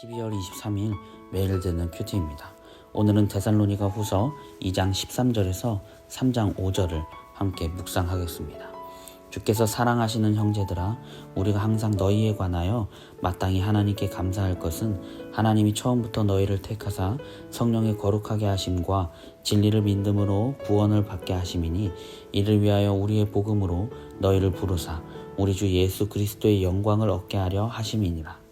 12월 23일 매일 듣는 큐티입니다. 오늘은 데살로니가 후서 2장 13절에서 3장 5절을 함께 묵상하겠습니다. 주께서 사랑하시는 형제들아 우리가 항상 너희에 관하여 마땅히 하나님께 감사할 것은 하나님이 처음부터 너희를 택하사 성령의 거룩하게 하심과 진리를 믿음으로 구원을 받게 하심이니 이를 위하여 우리의 복음으로 너희를 부르사 우리 주 예수 그리스도의 영광을 얻게 하려 하심이니라.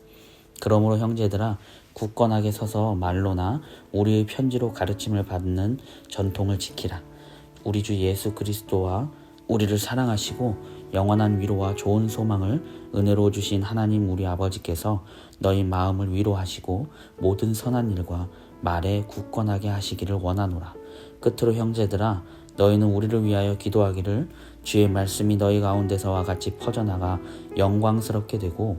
그러므로 형제들아 굳건하게 서서 말로나 우리의 편지로 가르침을 받는 전통을 지키라. 우리 주 예수 그리스도와 우리를 사랑하시고 영원한 위로와 좋은 소망을 은혜로 주신 하나님 우리 아버지께서 너희 마음을 위로하시고 모든 선한 일과 말에 굳건하게 하시기를 원하노라. 끝으로 형제들아 너희는 우리를 위하여 기도하기를 주의 말씀이 너희 가운데서와 같이 퍼져나가 영광스럽게 되고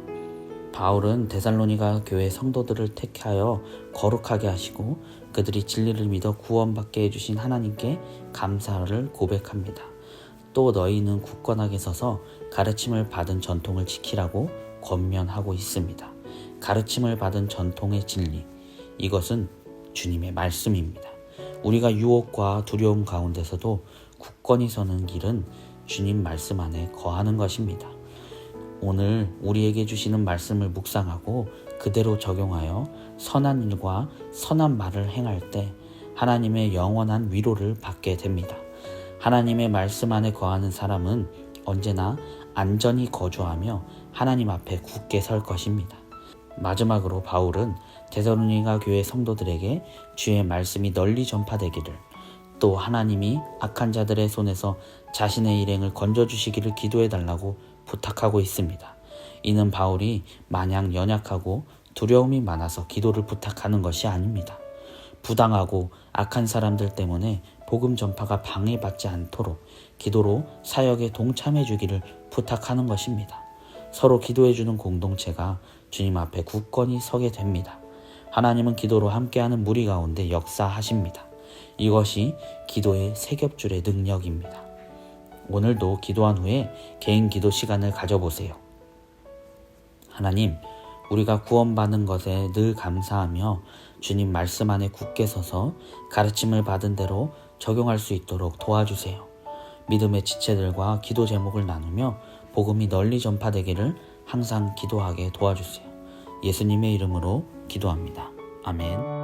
바울은 데살로니가 교회 성도들을 택하여 거룩하게 하시고 그들이 진리를 믿어 구원받게 해주신 하나님께 감사를 고백합니다. 또 너희는 굳건하게 서서 가르침을 받은 전통을 지키라고 권면하고 있습니다. 가르침을 받은 전통의 진리. 이것은 주님의 말씀입니다. 우리가 유혹과 두려움 가운데서도 굳건히 서는 길은 주님 말씀 안에 거하는 것입니다. 오늘 우리에게 주시는 말씀을 묵상하고 그대로 적용하여 선한 일과 선한 말을 행할 때 하나님의 영원한 위로를 받게 됩니다. 하나님의 말씀 안에 거하는 사람은 언제나 안전히 거주하며 하나님 앞에 굳게 설 것입니다. 마지막으로 바울은 데살로니가 교회 성도들에게 주의 말씀이 널리 전파되기를 또 하나님이 악한 자들의 손에서 자신의 일행을 건져 주시기를 기도해 달라고 부탁하고 있습니다. 이는 바울이 마냥 연약하고 두려움이 많아서 기도를 부탁하는 것이 아닙니다. 부당하고 악한 사람들 때문에 복음 전파가 방해받지 않도록 기도로 사역에 동참해 주기를 부탁하는 것입니다. 서로 기도해 주는 공동체가 주님 앞에 굳건히 서게 됩니다. 하나님은 기도로 함께하는 무리 가운데 역사하십니다. 이것이 기도의 세겹줄의 능력입니다. 오늘도 기도한 후에 개인 기도 시간을 가져보세요. 하나님, 우리가 구원받은 것에 늘 감사하며 주님 말씀 안에 굳게 서서 가르침을 받은 대로 적용할 수 있도록 도와주세요. 믿음의 지체들과 기도 제목을 나누며 복음이 널리 전파되기를 항상 기도하게 도와주세요. 예수님의 이름으로 기도합니다. 아멘.